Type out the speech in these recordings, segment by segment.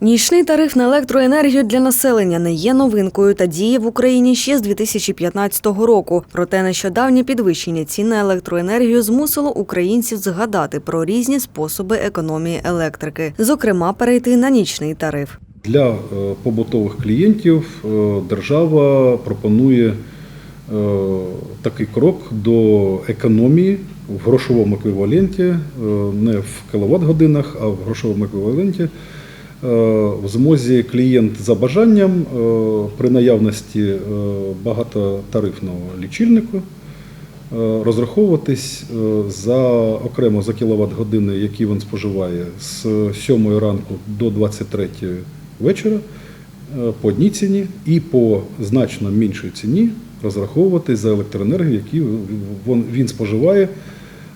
Нічний тариф на електроенергію для населення не є новинкою та діє в Україні ще з 2015 року. Проте нещодавнє підвищення цін на електроенергію змусило українців згадати про різні способи економії електрики, зокрема перейти на нічний тариф. Для е, побутових клієнтів е, держава пропонує е, такий крок до економії в грошовому еквіваленті, не в кіловат-годинах, а в грошовому еквіваленті. Е, В змозі клієнт за бажанням е, при наявності е, багатотарифного лічильника розраховуватись за окремо за кіловат-години, які він споживає з 7 ранку до 23 вечора по одній ціні і по значно меншій ціні розраховуватись за електроенергію, яку він споживає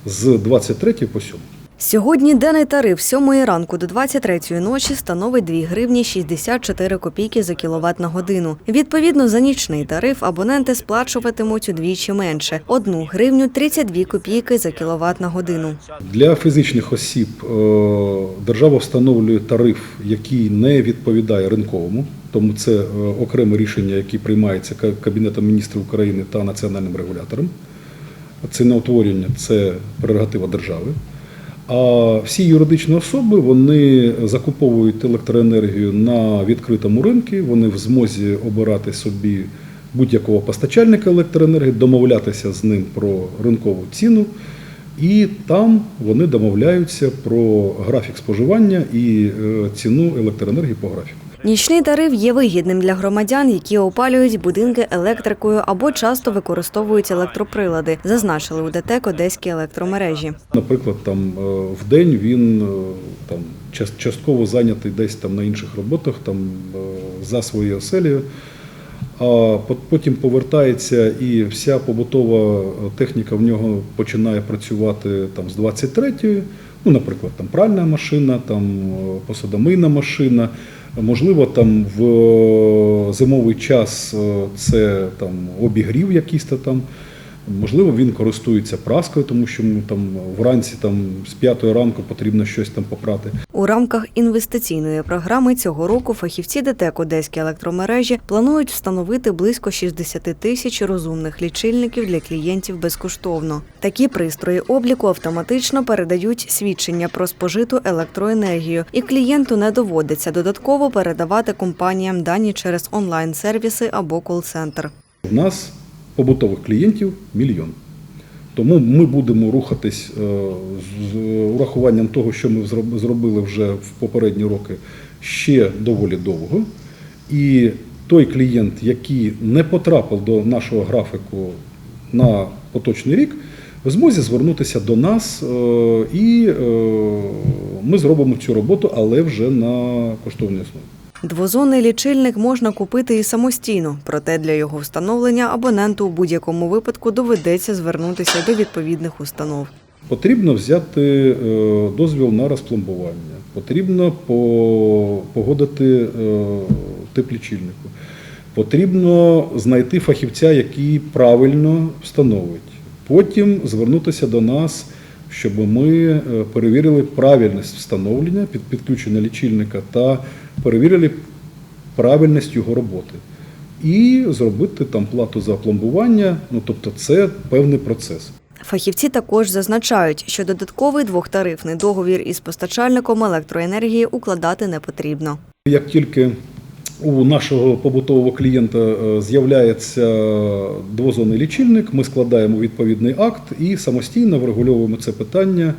з 23 по 7. Сьогодні денний тариф з 7 ранку до 23 ночі становить 2 гривні 64 копійки за кіловат на годину. Відповідно, за нічний тариф абоненти сплачуватимуть удвічі менше – 1 гривню 32 копійки за кіловат на годину. Для фізичних осіб е, держава встановлює тариф, який не відповідає ринковому, тому це е, окреме рішення, яке приймається Кабінетом міністрів України та національним регулятором. Ціноутворення це прерогатива держави. А всі юридичні особи вони закуповують електроенергію на відкритому ринку, вони в змозі обирати собі будь-якого постачальника електроенергії, домовлятися з ним про ринкову ціну, і там вони домовляються про графік споживання і е, ціну електроенергії по графіку. Нічний тариф є вигідним для громадян, які опалюють будинки електрикою або часто використовують електроприлади, зазначили у ДТЕК Одеські електромережі. Наприклад, там е, в день він е, там частково зайнятий десь там на інших роботах, там е, за своєю оселею. А потім повертається і вся побутова техніка в нього починає працювати там з 23-ї. Ну, наприклад, там пральна машина, там посудомийна машина. Можливо, там в е, зимовий час е, це там обігрів якийсь там. Можливо, він користується праскою, тому що там вранці там з п'ятої ранку потрібно щось там попрати. У рамках інвестиційної програми цього року фахівці ДТЕК Одеські електромережі планують встановити близько 60 тисяч розумних лічильників для клієнтів безкоштовно. Такі пристрої обліку автоматично передають свідчення про спожиту електроенергію, і клієнту не доводиться додатково передавати компаніям дані через онлайн-сервіси або кол-центр. У нас побутових клієнтів мільйон. Тому ми будемо рухатись е, з урахуванням того, що ми зробили вже в попередні роки, ще доволі довго. І той клієнт, який не потрапив до нашого графіку на поточний рік, в змозі звернутися до нас, е, і е, ми зробимо цю роботу, але вже на коштовній основі. Двозонний лічильник можна купити і самостійно, проте для його встановлення абоненту у будь-якому випадку доведеться звернутися до відповідних установ. Потрібно взяти е, дозвіл на розпломбування, потрібно по- погодити е, тип лічильнику, потрібно знайти фахівця, який правильно встановить. Потім звернутися до нас, щоб ми е, перевірили правильність встановлення під підключення лічильника та перевірили правильність його роботи. І зробити там плату за пломбування. Ну тобто, це певний процес. Фахівці також зазначають, що додатковий двохтарифний договір із постачальником електроенергії укладати не потрібно. Як тільки у нашого побутового клієнта е, з'являється двозонний лічильник, ми складаємо відповідний акт і самостійно врегульовуємо це питання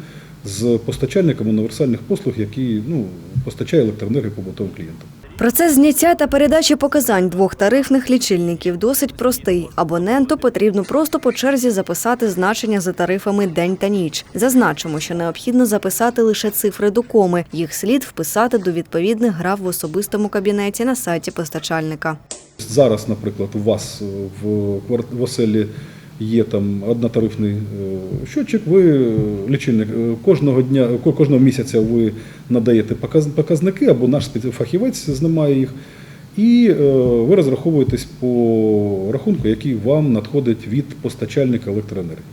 з постачальником універсальних послуг, який ну, постачає електроенергію побутовим клієнтам. Процес зняття та передачі показань двох тарифних лічильників досить простий. Абоненту потрібно просто по черзі записати значення за тарифами день та ніч. Зазначимо, що необхідно записати лише цифри до коми. Їх слід вписати до відповідних граф в особистому кабінеті на сайті постачальника. Зараз, наприклад, у вас е, в, оселі є там однотарифний е, щотчик, ви е, лічильник е, кожного дня, кожного місяця ви надаєте показники, або наш фахівець знімає їх, і ви розраховуєтесь по рахунку, який вам надходить від постачальника електроенергії.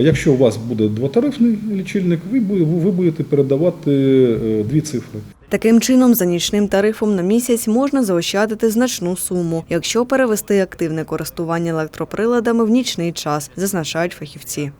Якщо у вас буде двотарифний лічильник, ви будете передавати дві цифри. Таким чином, за нічним тарифом на місяць можна заощадити значну суму, якщо перевести активне користування електроприладами в нічний час, зазначають фахівці.